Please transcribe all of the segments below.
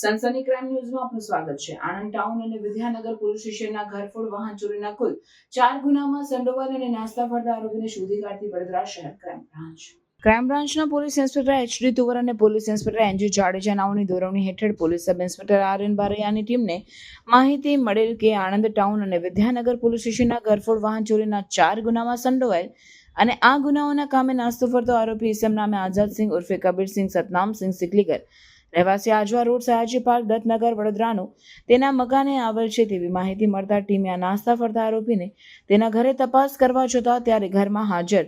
સનસની crime ન્યૂઝમાં આપનું સ્વાગત છે. આણંદ ટાઉન અને વિદ્યાનગર પોલીસ સ્ટેશનના ઘરફોડ, વાહન ચોરીના કુલ ચાર ગુનામાં સંડોવાલ અને નાસ્તા ફરતા આરોપીને શોધી કાઢતી વડોદરા શહેર ક્રાઇમ બ્રાન્ચ ક્રાઇમ બ્રાન્ચના પોલીસ ઇન્સ્પેક્ટર એચડી તુવર અને પોલીસ ઇન્સ્પેક્ટર એનજી જાડેજા નાઓની દોરવણી હેઠળ police sub inspector R N બારૈયાની ટીમને માહિતી મળેલ કે આણંદ ટાઉન અને વિદ્યાનગર પોલીસ સ્ટેશનના ઘરફોડ, વાહન ચોરીના ચાર ગુનામાં સંડોવાયેલ અને આ ગુનાઓના કામે નાસ્તો ફરતો આરોપી ઇસમ નામે આઝાદસિંહ ઉર્ફે કબીરસિંહ સતનામસિંહ સિકલીગર રહેવાસી આજવા રોડ સયાજી પાર્ક, દત્તનગર, વડોદરાનું તેના મકાને આવેલ છે તેવી માહિતી મળતા ટીમે આ નાસ્તા ફરતા આરોપીને તેના ઘરે તપાસ કરવા જતા ત્યારે ઘરમાં હાજર.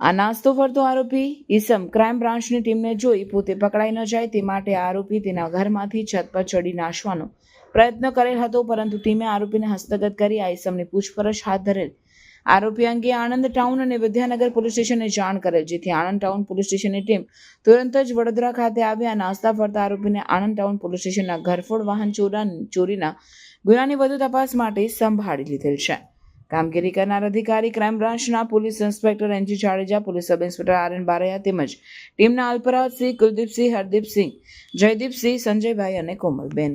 આ નાસ્તો ફરતો આરોપી ઈસમ ક્રાઇમ બ્રાન્ચની ટીમને જોઈ પોતે પકડાઈ ન જાય તે માટે આરોપી તેના ઘરમાંથી છત પર ચડી નાશવાનો પ્રયત્ન કરેલ હતો, પરંતુ ટીમે આરોપીને હસ્તગત કરી આ ઈસમની પૂછપરછ હાથ ધરેલ આરોપી અંગે આણંદ ટાઉન અને વિદ્યાનગર પોલીસ સ્ટેશને જાણ કરેલ, જેથી આણંદ ટાઉન પોલીસ સ્ટેશનની ટીમ તુરંત જ વડોદરા ખાતે આવી આ નાસ્તા ફરતા આરોપીને આણંદ ટાઉન પોલીસ સ્ટેશનના ઘરફોડ, વાહન ચોરા, ચોરીના ગુનાની વધુ તપાસ માટે સંભાળી લીધેલ છે. કામગીરી કરનાર અધિકારી ક્રાઇમ બ્રાન્ચના police inspector N G Jadeja police sub inspector R N Baraiya તેમજ ટીમના અલ્પરાજસિંહ કુલદીપસિંહ હરદીપસિંહ જયદીપસિંહ સંજયભાઈ અને કોમલબેન.